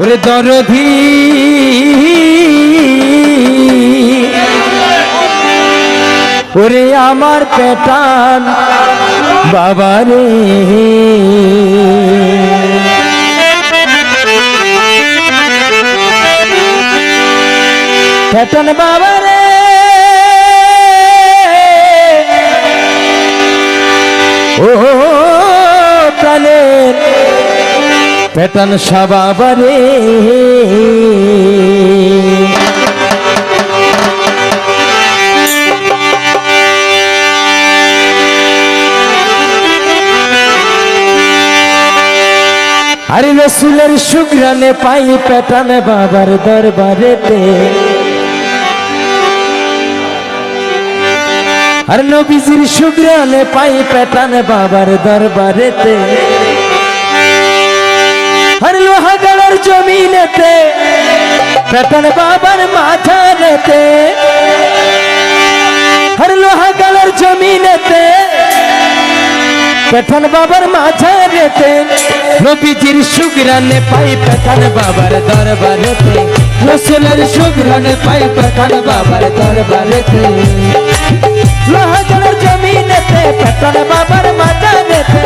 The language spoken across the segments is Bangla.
ওরে দরধি। ওরে আমার পেটান বাবা রে। পেটান বাবা রে। ও পেটান সাবাবারে। আরে রসুলের সুগ্রানে পাই পেটান বাবার দরবারেতে। আর নবীজির সুগ্রানে পাই পেটান বাবার দরবারেতে। জমিনেতে পেটান বাবার মাথারেতে আর লোহাগড়ার জমিনেতে পেঠান বাবার মাঝারেতে নবীজির সুগ্রানে পাই পেঠান বাবার দরবারেতে, রসুলের সুগ্রানে পাই পেঠান বাবার দরবারেতে। লোহাগড়ার জমিনেতে পেঠান বাবার মাঝারেতে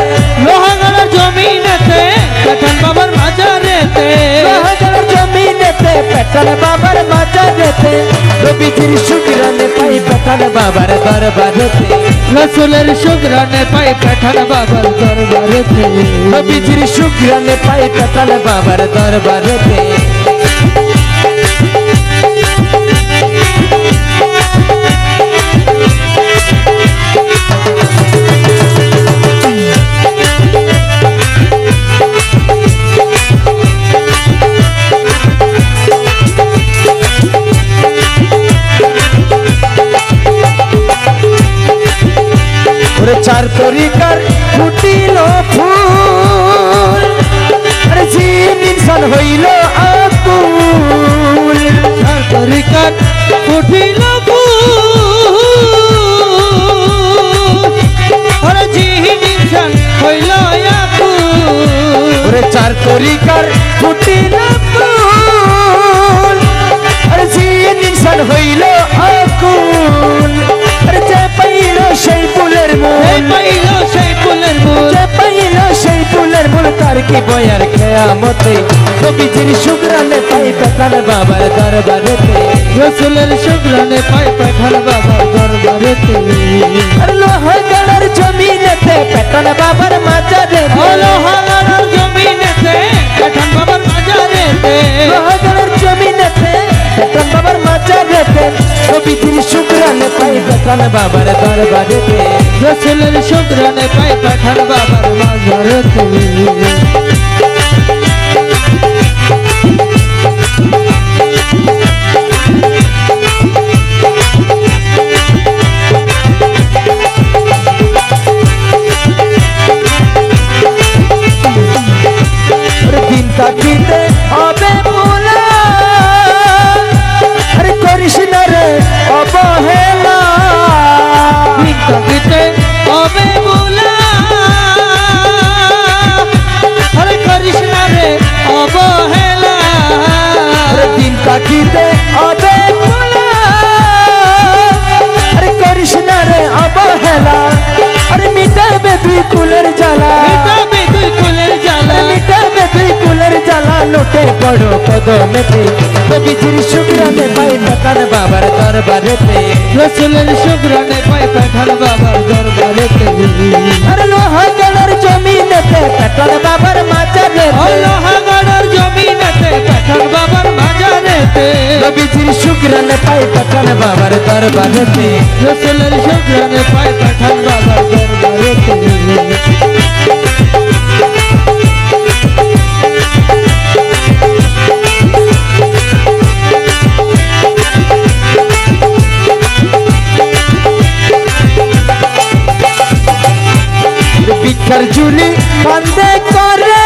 পেঠান বাবার মাঝারেতে নবীজির সুগ্রানে পাই পেঠান বাবার দরবারেতে রসুলের সুগ্রানে পাই পেঠান বাবার দরবারেতে নবীজির সুগ্রানে পাই পেঠান বাবার দরবারেতে ওরে চার তরিকার ফুটিল ফুল। আরে জিন ইনসান হইল আকুল হইল আকুল, ওরে চার তরিকার ফুটিল ফুল। আরে হইল আকুল তার কি বয়ার খেয়ামতে নবীজির শুক্রানে পাই পেতান বাবার দরবারেতে। রসুলের সুগ্রানে পাই পেঠান বাবার দরবারেতে। আর জমিনেতে পেটন বাবার মাজারে লোহাগড়ার জমিনেতে পেঠান বাবার মাজারেতে। লোহাগড়ার জমিনেতে পেটন বাবার মাজারেতে। নবীজির শুক্রানে পাই পেটন বাবার দরবারেতে। রসুলের সুগ্রানে পাই পেঠান বাবার মাজারেতে আর কদমেতে কবিজির শুক্রানে পাই পাতার বাবার দরবারেতে। রসুলের সুগ্রানে পাই পাঠান বাবার দরবারেতে। আরে লোহা গলার জমিনেতে পেটর বাবার মাচারে ও জমিনেতে পাঠান বাবার মাজারেতে কবিজির শুক্রানে পাই পাতার বাবার দরবারেতে। রসুলের সুগ্রানে পাই পাঠান বাবার দরবারেতে। ভিক্ষার ঝুলি কান্দে করে।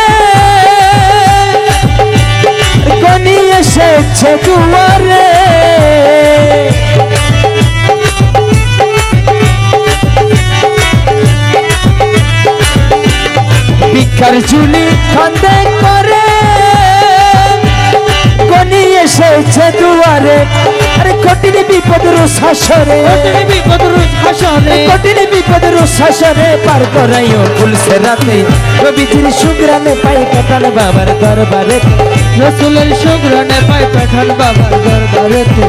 গনি এসেছে দুয়ারে। ভিক্ষার ঝুলি খন্দে করে। গনি এসেছে দুয়ারে। বিপদের শাসরে। কঠিন বিপদ রোজ হাসরে। কঠিন বিপদের শাসরে পার করাইও ফুলসে রাতে। রবিজির সুগ্রামে পাই কাটাল বাবার দরবারে। রসুলের সুগ্রনে পায় পাঠান বাবার দরবারেতে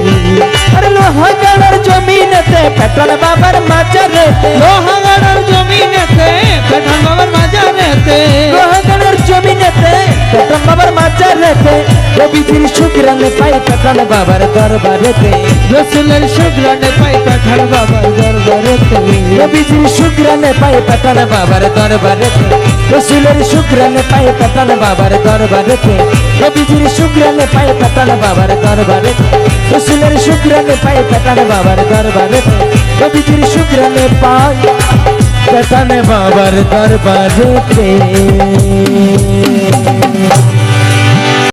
আরে লোহাগাড়ার জমিনেতে পেট্রোল বাবার মাজারে। লোহাগাড়ার জমিনেতে পাঠান বাবার মাজারেতে। লোহাগাড়ার জমিনেতে পেট্রোল বাবার মাজারেতে। রবিজির সুগ্রামে পাই পেট্রোল বাবার দরবারেতে। রসুলের সুগ্রনে পায় পাঠান বাবার দরবারেতে। রবিজির সুগ্রামে পাই পেট্রোল বাবার দরবারেতে। রসুলের সুগ্রামে পাই পেট্রোল বাবার দরবারেতে। রবিজির সুগ্রামে পাই পেট্রোল বাবার দরবারেতে। রসুলের সুগ্রামে পাই পেট্রোল বাবার দরবারেতে। রবিজির সুগ্রামে পাই পেট্রোল বাবার দরবারেতে।